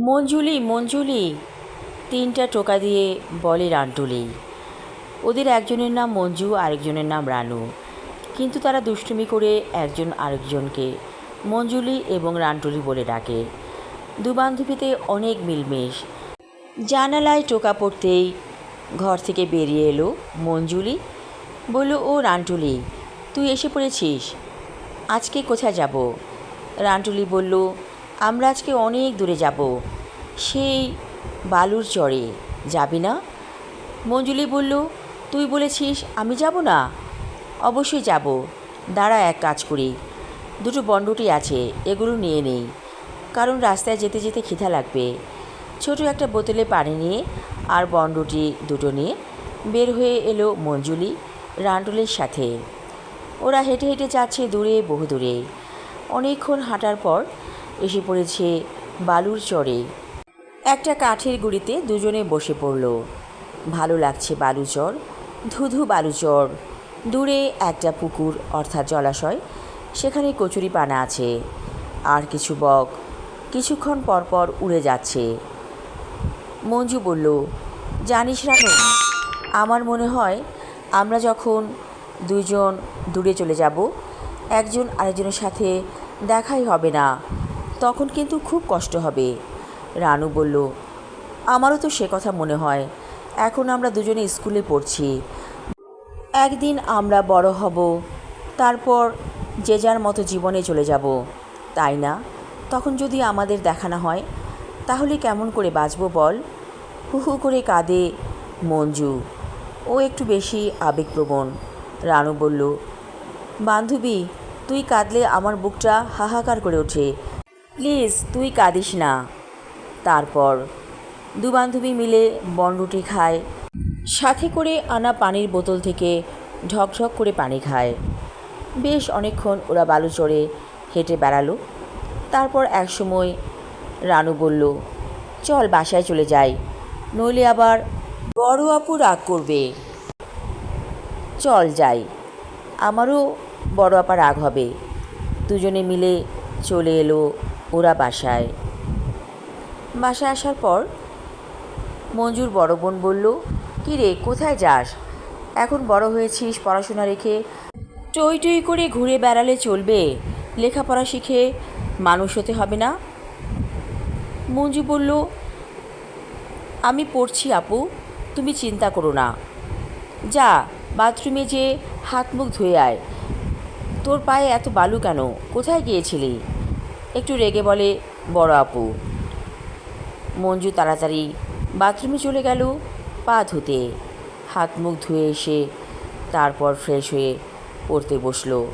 মঞ্জুলি মঞ্জুলি। তিনটা টোকা দিয়ে বলে রান্টুলি। ওদের একজনের নাম মঞ্জু, আরেকজনের নাম রানু। কিন্তু তারা দুষ্টুমি করে একজন আরেকজনকে মঞ্জুলি এবং রান্টুলি বলে ডাকে। দু বান্ধবীতে অনেক মিলমেশ। জানালায় টোকা পড়তেই ঘর থেকে বেরিয়ে এলো মঞ্জুলি। বলল, ও রান্টুলি, তুই এসে পড়েছিস? আজকে কোথায় যাব? রান্টুলি বলল আমরা আজকে অনেক দূরে যাব। সেই বালুর চরে। যাবি না? মঞ্জুলি বলল, তুই বলেছিস আমি যাব না? অবশ্যই যাব। দাঁড়া এক কাজ করি। দুটো বন্ডটি আছে, এগুলো নিয়ে নেই। কারণ রাস্তায় যেতে যেতে খিদা লাগবে। ছোট একটা বোতলে পানি নিয়ে আর বন্ডটি দুটো নিয়ে বের হয়ে এলো মঞ্জুলি রান্টুলির সাথে। ওরা হেঁটে হেঁটে যাচ্ছে দূরে বহু দূরে অনেকক্ষণ হাঁটার পর এসে পড়েছে বালুর চরে। একটা কাঠের গুঁড়িতে দুজনে বসে পড়ল। ভালো লাগছে বালুচর ধুধু বালুচর দূরে একটা পুকুর, অর্থাৎ জলাশয়। সেখানে কচুরি পানা আছে। আর কিছু বক। কিছুক্ষণ পর পর উড়ে যাচ্ছে। মঞ্জু বলল, জানিস রানু, আমার মনে হয় আমরা যখন দুজন দূরে চলে যাব, একজন আরেকজনের সাথে দেখাই হবে না। তখন কিন্তু খুব কষ্ট হবে। রানু বলল, আমারও তো সে কথা মনে হয়। এখন আমরা দুজনে স্কুলে পড়ছি। একদিন আমরা বড় হব, তারপর যে যার মতো জীবনে চলে যাব। তাই না? তখন যদি আমাদের দেখা না হয়, তাহলে কেমন করে বাঁচব বল? হু হু করে কাঁদে মঞ্জু। ও একটু বেশি আবেগপ্রবণ। রানু বলল, বান্ধবী, তুই কাঁদলে আমার বুকটা হাহাকার করে ওঠে। প্লিজ তুই কাঁদিস না। তারপর দু বান্ধবী মিলে বনরুটি খায়। সাথে করে আনা পানির বোতল থেকে ঢকঢক করে পানি খায়। বেশ অনেকক্ষণ ওরা বালু চড়ে হেঁটে বেড়ালো। তারপর একসময় রানু বলল, চল বাসায় চলে যাই, নইলে আবার বড় আপু রাগ করবে। চল যাই, আমারও বড় আপা রাগ হবে। দুজনে মিলে চলে এলো ওরা বাসায়। বাসায় আসার পর মঞ্জুর বড় বোন বলল, কী রে, কোথায় যাস? এখন বড় হয়েছিস পড়াশোনা রেখে। টই টই করে ঘুরে বেড়ালে চলবে, লেখাপড়া শিখে মানুষ হতে হবে না? মঞ্জু বলল, আমি পড়ছি আপু, তুমি চিন্তা করো না। যা, বাথরুমে যে হাত মুখ ধুয়ে আয়। তোর পায়ে এত বালু কেন? কোথায় গিয়েছিলি? একটু রেগে বলে, বড় আপু। মঞ্জু তাড়াতাড়ি বাথরুমে চলে গেল পা ধুতে। হাত মুখ ধুয়ে এসে তারপর ফ্রেশ হয়ে পড়তে বসল।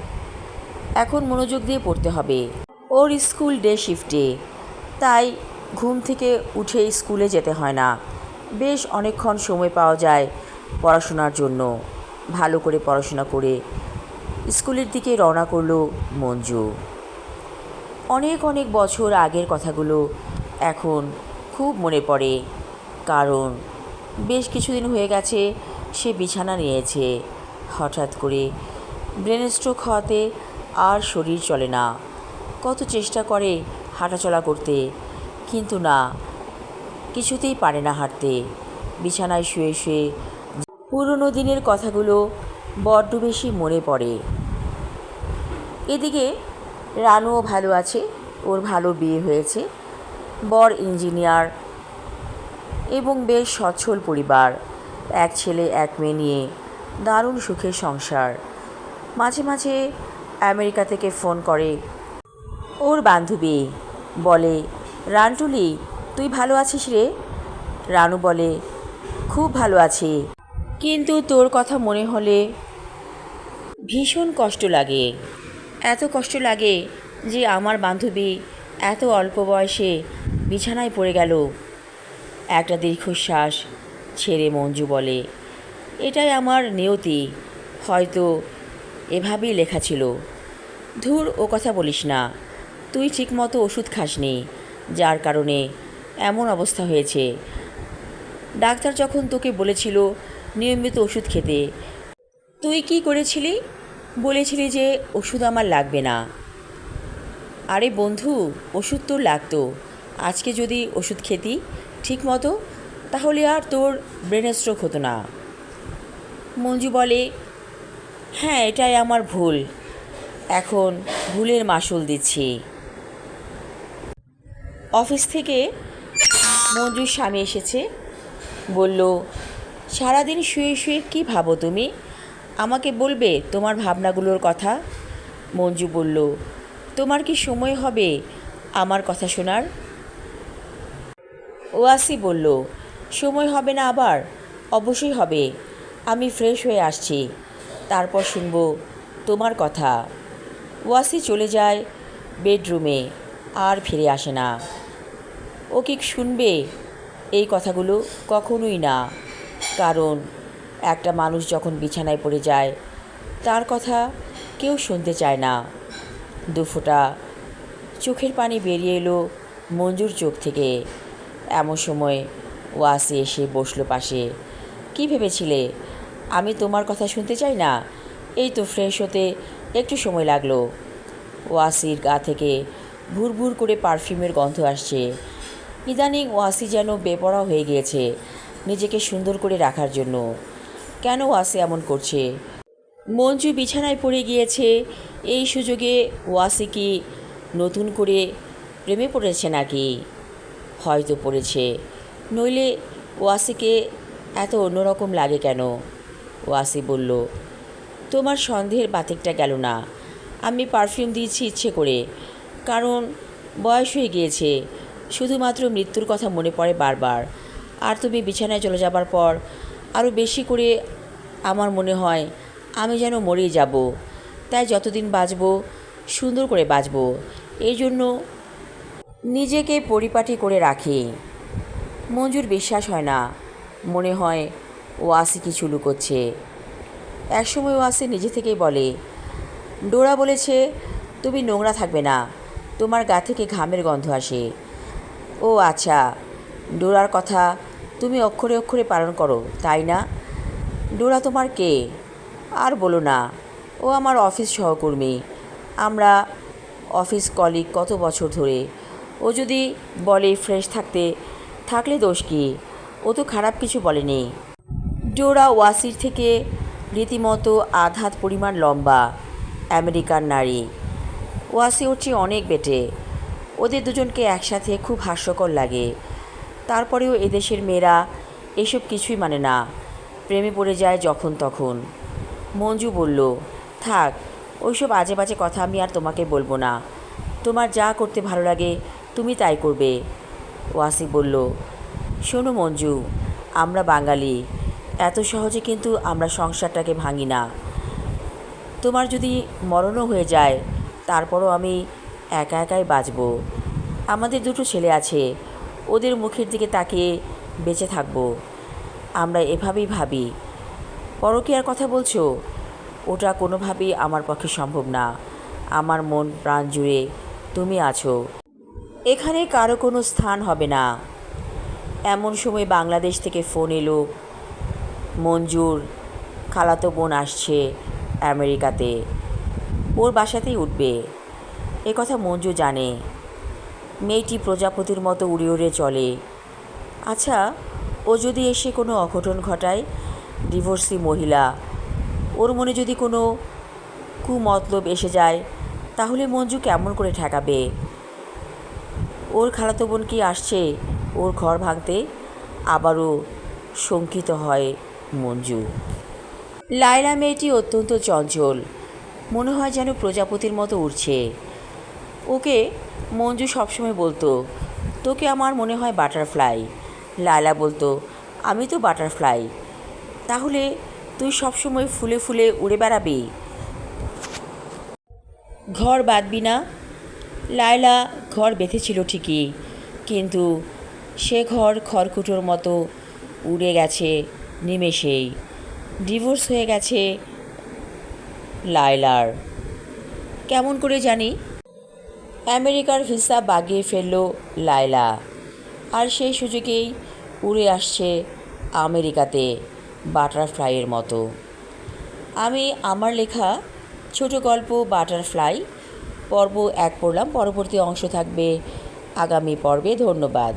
এখন মনোযোগ দিয়ে পড়তে হবে। ওর স্কুল ডে শিফটে, তাই ঘুম থেকে উঠে স্কুলে যেতে হয় না। বেশ অনেকক্ষণ সময় পাওয়া যায় পড়াশোনার জন্য। ভালো করে পড়াশোনা করে স্কুলের দিকে রওনা করল মঞ্জু। অনেক অনেক বছর আগের কথাগুলো এখন খুব মনে পড়ে। কারণ বেশ কিছুদিন হয়ে গেছে সে বিছানা নিয়েছে। হঠাৎ করে ব্রেন স্ট্রোক হওয়াতে আর শরীর চলে না। কত চেষ্টা করে হাঁটাচলা করতে, কিন্তু না, কিছুতেই পারে না হাঁটতে। বিছানায় শুয়ে শুয়ে পুরনো দিনের কথাগুলো বড্ড বেশি মনে পড়ে। এদিকে রানুও ভালো আছে, ওর ভালো বিয়ে হয়েছে। বর ইঞ্জিনিয়ার এবং বেশ সচ্ছল পরিবার। এক ছেলে, এক মেয়ে নিয়ে দারুণ সুখের সংসার। মাঝে মাঝে আমেরিকা থেকে ফোন করে, ওর বান্ধবী। বলে, রানটুলি, তুই ভালো আছিস রে? রানু বলে, খুব ভালো আছি। কিন্তু তোর কথা মনে হলে ভীষণ কষ্ট লাগে। এত কষ্ট লাগে যে আমার বান্ধবী এত অল্প বয়সে বিছানায় পড়ে গেল। একটা দীর্ঘশ্বাস ছেড়ে মঞ্জু বলে, এটাই আমার নিয়তি। হয়তো এভাবেই লেখা ছিল। ধুর, ও কথা বলিস না। তুই ঠিকমতো ওষুধ খাসনি, যার কারণে এমন অবস্থা হয়েছে। ডাক্তার যখন তোকে বলেছিল নিয়মিত ওষুধ খেতে, তুই কি করেছিলি? বলেছিলি যে ওষুধ আমার লাগবে না। আরে বন্ধু, ওষুধ তোর লাগতো। আজকে যদি ওষুধ খেতি ঠিক মতো, তাহলে আর তোর ব্রেন স্ট্রোক হতো না। মঞ্জু বলে হ্যাঁ এটাই আমার ভুল। এখন ভুলের মাসুল দিচ্ছি। অফিস থেকে মঞ্জুর স্বামী এসেছে। বলল, সারাদিন শুয়ে শুয়ে কী ভাবো তুমি? আমাকে বলবে তোমার ভাবনাগুলোর কথা? মঞ্জু বলল, তোমার কি সময় হবে আমার কথা শোনার? ওয়াসি বলল, সময় হবে না আবার, অবশ্যই হবে। আমি ফ্রেশ হয়ে আসছি। তারপর শুনব তোমার কথা। ওয়াসি চলে যায় বেডরুমে, আর ফিরে আসে না। ও কি শুনবে এই কথাগুলো? কখনোই না। কারণ একটা মানুষ যখন বিছানায় পড়ে যায়, তার কথা কেউ শুনতে চায় না। দুফোঁটা চোখের পানি বেরিয়ে এলো মঞ্জুর চোখ থেকে। এমন সময় ওয়াসি এসে বসল পাশে। কি ভেবেছিলে? আমি তোমার কথা শুনতে চাই না? এই তো ফ্রেশ হতে একটু সময় লাগল। ওয়াসির গা থেকে ভুর ভুর করে পারফিউমের গন্ধ আসছে। ইদানিং ওয়াসি যেন বেপরা হয়ে গিয়েছে নিজেকে সুন্দর করে রাখার জন্য। কেন ওয়াসি এমন করছে? মঞ্জু বিছানায় পড়ে গিয়েছে। এই সুযোগে ওয়াসি কি নতুন করে প্রেমে পড়েছে নাকি? হয়তো পড়েছে। নইলে ওয়াসিকে এত অন্যরকম লাগে কেন? ওয়াসি বলল, তোমার সন্দেহের বাতিকটা গেল না। আমি পারফিউম দিয়েছি ইচ্ছে করে। কারণ বয়স হয়ে গিয়েছে। শুধুমাত্র মৃত্যুর কথা মনে পড়ে বারবার। আর তুমি বিছানায় চলে যাবার পর আরও বেশি করে আমার মনে হয় আমি যেন মরেই যাব। তাই যতদিন বাঁচব, সুন্দর করে বাঁচব। এই জন্য নিজেকে পরিপাটি করে রাখি। মঞ্জুর বিশ্বাস হয় না। মনে হয় ওয়াসি কিছু লুকোচ্ছে। একসময় ওয়াসি নিজে থেকেই বলে, ডোরা বলেছে তুমি নোংরা থাকবে না। তোমার গা থেকে ঘামের গন্ধ আসে। ও আচ্ছা ডোরার কথা তুমি অক্ষরে অক্ষরে পালন করো, তাই না? ডোরা তোমার কে? আর বলো না, ও আমার অফিস সহকর্মী। আমরা অফিস কলিগ কত বছর ধরে। ও যদি বলে ফ্রেশ থাকতে, থাকলে দোষ কি? ও তো খারাপ কিছু বলেনি। ডোরা ওয়াসির থেকে রীতিমতো আধ হাত পরিমাণ লম্বা আমেরিকান নারী। ওয়াসি ওর চেয়ে অনেক বেটে। ওদের দুজনকে একসাথে খুব হাস্যকর লাগে। তারপরেও এদেশের মেয়েরা এসব কিছুই মানে না। প্রেমে পড়ে যায় যখন তখন। মঞ্জু বলল, থাক, ওইসব আজে বাজে কথা আমি আর তোমাকে বলব না। তোমার যা করতে ভালো লাগে, তুমি তাই করবে। ওয়াসি বলল, শোনো মঞ্জু, আমরা বাঙালি। এত সহজে কিন্তু আমরা সংসারটাকে ভাঙি না। তোমার যদি মরণও হয়ে যায়, তারপরও আমি একা একাই বাঁচব। আমাদের দুটো ছেলে আছে, ওদের মুখের দিকে তাকিয়ে বেঁচে থাকব। আমরা এভাবেই ভাবি। পরকীয়ার কথা বলছো? ওটা কোনোভাবেই আমার পক্ষে সম্ভব না। আমার মন প্রাণ জুড়ে তুমি আছো। এখানে কারও কোনো স্থান হবে না। এমন সময় বাংলাদেশ থেকে ফোন এলো। মঞ্জুর, খালাতো বোন আসছে আমেরিকাতে। ওর বাসাতেই উঠবে। এ কথা মঞ্জু জানে। মেয়েটি প্রজাপতির মতো উড়ে উড়ে চলে। আচ্ছা ও যদি এসে কোনো অঘটন ঘটায় ডিভোর্সি মহিলা, ওর মনে যদি কোনো কুমতলব এসে যায়, তাহলে মঞ্জু কেমন করে ঠেকাবে? ওর খালাতো বোন কি আসছে ওর ঘর ভাঙতে? আবারও শঙ্কিত হয় মঞ্জু। লায়লা মেয়েটি অত্যন্ত চঞ্চল, মনে হয় যেন প্রজাপতির মতো উড়ছে। ওকে মঞ্জু সবসময় বলতো, তোকে আমার মনে হয় বাটারফ্লাই লায়লা বলতো, আমি তো বাটারফ্লাই। তাহলে তুই সবসময় ফুলে ফুলে উড়ে বেড়াবি? ঘর বাঁধবি না। লায়লা ঘর বেঁধেছিল ঠিকই, কিন্তু সে ঘর খড়কুটোর মতো উড়ে গেছে নিমেষেই। ডিভোর্স হয়ে গেছে লায়লার। কেমন করে জানি? আমেরিকার ভিসা বাগিয়ে ফেলল লায়লা। আর সেই সুযোগেই উড়ে আসছে আমেরিকাতে বাটারফ্লাইয়ের মতো। আমি আমার লেখা ছোট গল্প বাটারফ্লাই পর্ব এক পড়লাম। পরবর্তী অংশ থাকবে আগামী পর্বে। ধন্যবাদ।